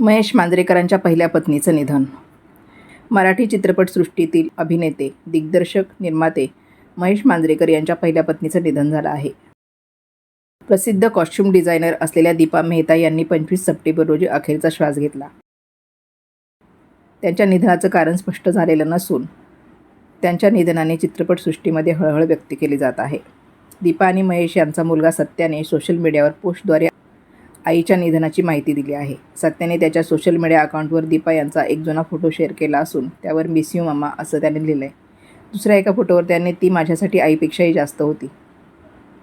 महेश मांजरेकरांच्या पहिल्या पत्नीचं निधन. मराठी चित्रपटसृष्टीतील अभिनेते दिग्दर्शक निर्माते महेश मांजरेकर यांच्या पहिल्या पत्नीचं निधन झालं आहे. प्रसिद्ध कॉस्ट्युम डिझायनर असलेल्या दीपा मेहता यांनी पंचवीस सप्टेंबर रोजी अखेरचा श्वास घेतला. त्यांच्या निधनाचं कारण स्पष्ट झालेलं नसून त्यांच्या निधनाने चित्रपटसृष्टीमध्ये हळहळ व्यक्त केली जात आहे. दीपा आणि महेश यांचा मुलगा सत्याने सोशल मीडियावर पोस्टद्वारे आईच्या निधनाची माहिती दिली आहे. सत्याने त्याच्या सोशल मीडिया अकाउंटवर दीपा यांचा एक जुना फोटो शेअर केला असून त्यावर मिस यू मम्मा असं त्याने लिहिलं आहे दुसऱ्या एका फोटोवर त्याने ती माझ्यासाठी आईपेक्षाही जास्त होती.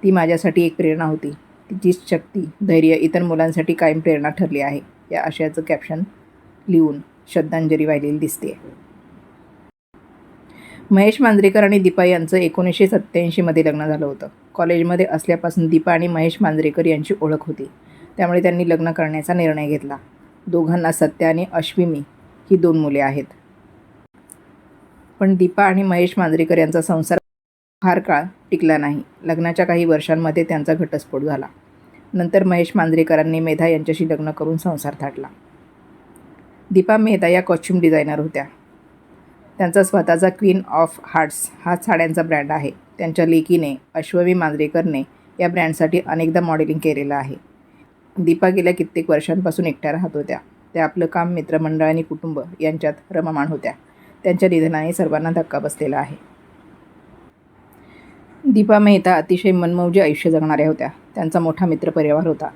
ती माझ्यासाठी एक प्रेरणा होती. तिची शक्ती धैर्य इतर मुलांसाठी कायम प्रेरणा ठरली आहे. या आशयाचं कॅप्शन लिहून श्रद्धांजली वाहिलेली दिसते महेश मांजरेकर आणि दीपा यांचं एकोणीसशे सत्त्याऐंशीमध्ये लग्न झालं होतं. कॉलेजमध्ये असल्यापासून दीपा आणि महेश मांजरेकर यांची ओळख होती. त्यामुळे त्यांनी लग्न करण्याचा निर्णय घेतला. दोघांना सत्या आणि अश्विमी ही दोन मुले आहेत. पण दीपा आणि महेश मांजरेकर यांचा संसार फार काळ टिकला नाही. लग्नाच्या काही वर्षांमध्ये त्यांचा घटस्फोट झाला. नंतर महेश मांजरेकरांनी मेधा यांच्याशी लग्न करून संसार थाटला. दीपा मेहता या कॉस्च्युम डिझायनर होत्या. त्यांचा स्वतःचा क्वीन ऑफ हार्ट्स हा साड्यांचा ब्रँड आहे. त्यांच्या लेकीने अश्वमी मांजरेकरने या ब्रँडसाठी अनेकदा मॉडेलिंग केलेलं आहे. दीपा गेल्या कित्येक वर्षांपासून एकट्या राहत होत्या. त्या आपलं काम मित्रमंडळ आणि कुटुंब यांच्यात रममाण होत्या. त्यांच्या निधनाने सर्वांना धक्का बसलेला आहे. दीपा मेहता अतिशय मनमौजी आयुष्य जगणाऱ्या होत्या. त्यांचा मोठा मित्रपरिवार होता.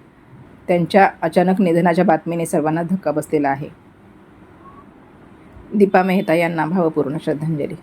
त्यांच्या अचानक निधनाच्या बातमीने सर्वांना धक्का बसलेला आहे. दीपा मेहता यांना भावपूर्ण श्रद्धांजली.